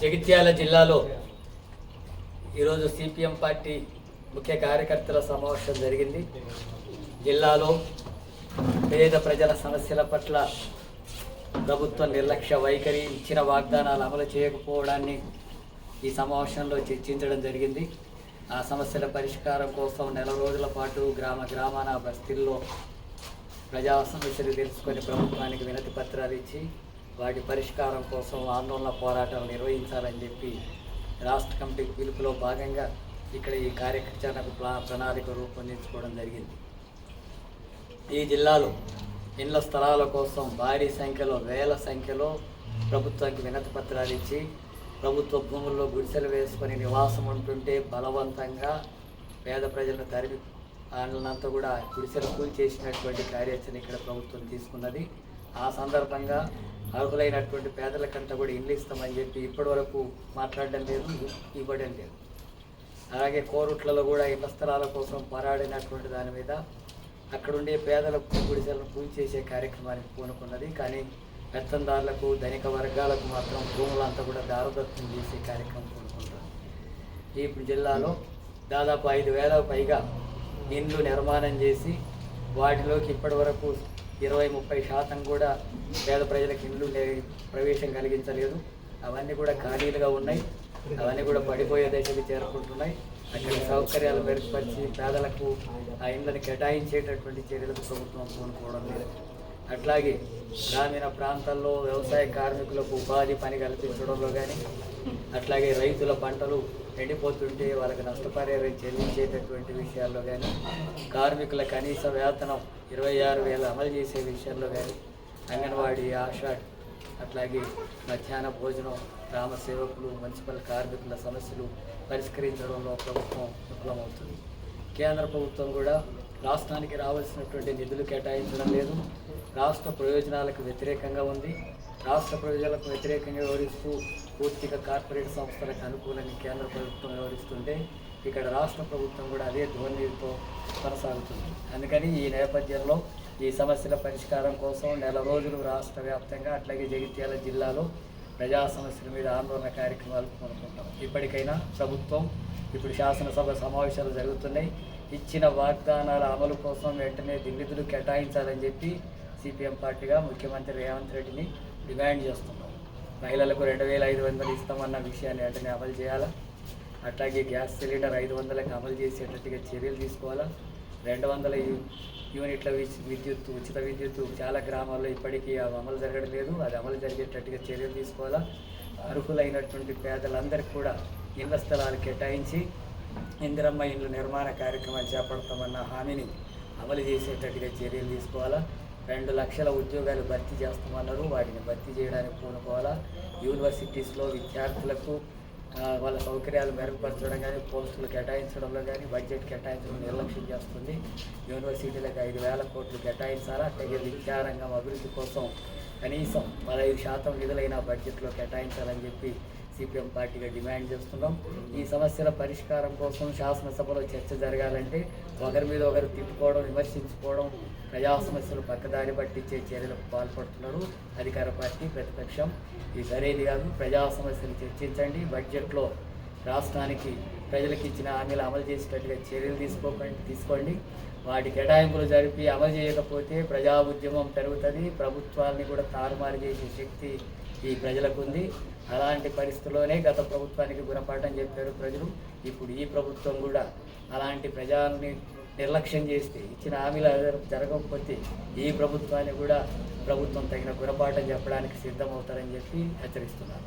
జగిత్యాల జిల్లాలో ఈరోజు CPM party ముఖ్య కార్యకర్తల సమావేశం జరిగింది. జిల్లాలో పేద ప్రజల సమస్యల పట్ల ప్రభుత్వ నిర్లక్ష్య వైఖరి ఇచ్చిన వాగ్దానాలు అమలు చేయకపోవడాన్ని ఈ సమావేశంలో చర్చించడం జరిగింది. ఆ సమస్యల పరిష్కారం కోసం నెల రోజుల పాటు గ్రామ గ్రామాన బస్తీల్లో ప్రజా సమస్యలు తెలుసుకొని ప్రభుత్వానికి వినతి పత్రాలు ఇచ్చి వాటి పరిష్కారం కోసం ఆందోళన పోరాటాలు నిర్వహించాలని చెప్పి రాష్ట్ర కమిటీ పిలుపులో భాగంగా ఇక్కడ ఈ కార్యాచరణకు ప్లా ప్రణాళిక రూపొందించుకోవడం జరిగింది. ఈ జిల్లాలో ఇళ్ళ స్థలాల కోసం భారీ సంఖ్యలో వేల సంఖ్యలో ప్రభుత్వానికి వినతి పత్రాలు ఇచ్చి ప్రభుత్వ భూముల్లో గుడిసెలు వేసుకొని నివాసం ఉంటుంటే బలవంతంగా పేద ప్రజలను తరిమి వాళ్ళనంతా కూడా గుడిసెలు కూల్ చేసినటువంటి కార్యాచరణ ఇక్కడ ప్రభుత్వం తీసుకున్నది. ఆ సందర్భంగా అర్హులైనటువంటి పేదలకంతా కూడా ఇల్లు ఇస్తామని చెప్పి ఇప్పటి వరకు మాట్లాడడం లేదు ఇవ్వడం లేదు. అలాగే కోరుట్లలో కూడా ఇళ్ళ స్థలాల కోసం పోరాడినటువంటి దాని మీద అక్కడుండే పేదలకు గుడిసెలను పూజ చేసే కార్యక్రమానికి పూనుకున్నది. కానీ పెత్తందారులకు ధనిక వర్గాలకు మాత్రం భూములంతా కూడా దారదత్తం చేసే కార్యక్రమం పూనుకుంటారు ఈ జిల్లాలో దాదాపు ఐదు వేల పైగా ఇండ్లు నిర్మాణం చేసి వాటిలోకి ఇప్పటి వరకు ఇరవై ముప్పై శాతం కూడా పేద ప్రజలకు ఇండ్లు ప్రవేశం కలిగించలేదు. అవన్నీ కూడా ఖాళీలుగా ఉన్నాయి. అవన్నీ కూడా పడిపోయే దశకి చేరుకుంటున్నాయి. అక్కడ సౌకర్యాలు మెరుగుపరిచి పేదలకు ఆ ఇండ్లను కేటాయించేటటువంటి చర్యలకు ప్రభుత్వం పూనుకోవడం లేదు. అట్లాగే గ్రామీణ ప్రాంతాల్లో వ్యవసాయ కార్మికులకు ఉపాధి పని కల్పించడంలో కానీ అట్లాగే రైతుల పంటలు ఎండిపోతుంటే వాళ్ళకి నష్టపరిహారం చెల్లించేటటువంటి విషయాల్లో కానీ కార్మికుల కనీస వేతనం ఇరవై ఆరు వేలు అమలు చేసే విషయంలో కానీ అంగన్వాడీ ఆశా అట్లాగే మధ్యాహ్న భోజనం గ్రామ సేవకులు మున్సిపల్ కార్మికుల సమస్యలు పరిష్కరించడంలో ప్రభుత్వం విఫలమవుతుంది. కేంద్ర ప్రభుత్వం కూడా రాష్ట్రానికి రావాల్సినటువంటి నిధులు కేటాయించడం లేదు. రాష్ట్ర ప్రయోజనాలకు వ్యతిరేకంగా ఉంది. రాష్ట్ర ప్రయోజనాలకు వ్యతిరేకంగా వివరిస్తూ పూర్తిగా కార్పొరేట్ సంస్థలకు అనుకూలంగా కేంద్ర ప్రభుత్వం వ్యవహరిస్తుంటే ఇక్కడ రాష్ట్ర ప్రభుత్వం కూడా అదే ధోరణితో కొనసాగుతుంది. అందుకని ఈ నేపథ్యంలో ఈ సమస్యల పరిష్కారం కోసం నెల రోజులు రాష్ట్ర వ్యాప్తంగా అట్లాగే జగిత్యాల జిల్లాలో ప్రజా సమస్యల మీద ఆందోళన కార్యక్రమాలు కొనుక్కుంటాం ఇప్పటికైనా ప్రభుత్వం ఇప్పుడు శాసనసభ సమావేశాలు జరుగుతున్నాయి. ఇచ్చిన వాగ్దానాల అమలు కోసం వెంటనే నిధులు కేటాయించాలని చెప్పి సిపిఎం పార్టీగా ముఖ్యమంత్రి రేవంత్ రెడ్డిని డిమాండ్ చేస్తున్నాం. మహిళలకు రెండు వేల ఐదు వందలు ఇస్తామన్న విషయాన్ని వెంటనే అమలు చేయాలా? అట్లాగే గ్యాస్ సిలిండర్ ఐదు వందలకు అమలు చేసేటట్టుగా చర్యలు తీసుకోవాలా? రెండు వందల యూనిట్ల విద్యుత్ ఉచిత విద్యుత్ చాలా గ్రామాల్లో ఇప్పటికీ అమలు జరగడం లేదు. అది అమలు జరిగేటట్టుగా చర్యలు తీసుకోవాలా? అర్హులైనటువంటి పేదలందరికీ కూడా ఇళ్ళ స్థలాలు కేటాయించి ఇందిరమ్మ ఇండ్ల నిర్మాణ కార్యక్రమాలు చేపడతామన్న హామీని అమలు చేసేటట్టుగా చర్యలు తీసుకోవాలా? రెండు లక్షల ఉద్యోగాలు భర్తీ చేస్తామన్నారు. వాటిని భర్తీ చేయడానికి పూనుకోవాలా? యూనివర్సిటీస్లో విద్యార్థులకు వాళ్ళ సౌకర్యాలు మెరుగుపరచడం కానీ పోస్టులు కేటాయించడంలో కానీ బడ్జెట్ కేటాయించడం నిర్లక్ష్యం చేస్తుంది. యూనివర్సిటీలకు ఐదు వేల కోట్లు కేటాయించాలా? అట్లాగే విద్యారంగం అభివృద్ధి కోసం కనీసం పదహైదు శాతం నిధులైన బడ్జెట్లో కేటాయించాలని చెప్పి సిపిఎం పార్టీగా డిమాండ్ చేస్తున్నాం. ఈ సమస్యల పరిష్కారం కోసం శాసనసభలో చర్చ జరగాలంటే ఒకరి మీద ఒకరు తిట్టుకోవడం విమర్శించుకోవడం ప్రజా సమస్యలు పక్కదారి పట్టించే చర్యలకు పాల్పడుతున్నారు అధికార పార్టీ ప్రతిపక్షం. ఇది సరైనది కాదు ప్రజా సమస్యలు చర్చించండి. బడ్జెట్లో రాష్ట్రానికి ప్రజలకు ఇచ్చిన హామీలు అమలు చేసేటట్టుగా చర్యలు తీసుకోకండి తీసుకోండి. వాటి కేటాయింపులు జరిపి అమలు చేయకపోతే ప్రజా ఉద్యమం పెరుగుతుంది. ప్రభుత్వాన్ని కూడా తారుమారు చేసే శక్తి ఈ ప్రజలకు ఉంది అలాంటి పరిస్థితుల్లోనే గత ప్రభుత్వానికి గుణపాఠం చెప్పారు ప్రజలు. ఇప్పుడు ఈ ప్రభుత్వం కూడా అలాంటి ప్రజల్ని నిర్లక్ష్యం చేస్తే ఇచ్చిన హామీలు జరగకపోతే ఈ ప్రభుత్వాన్ని కూడా ప్రభుత్వం తగిన గుణపాఠం చెప్పడానికి సిద్ధమవుతారని చెప్పి హెచ్చరిస్తున్నారు.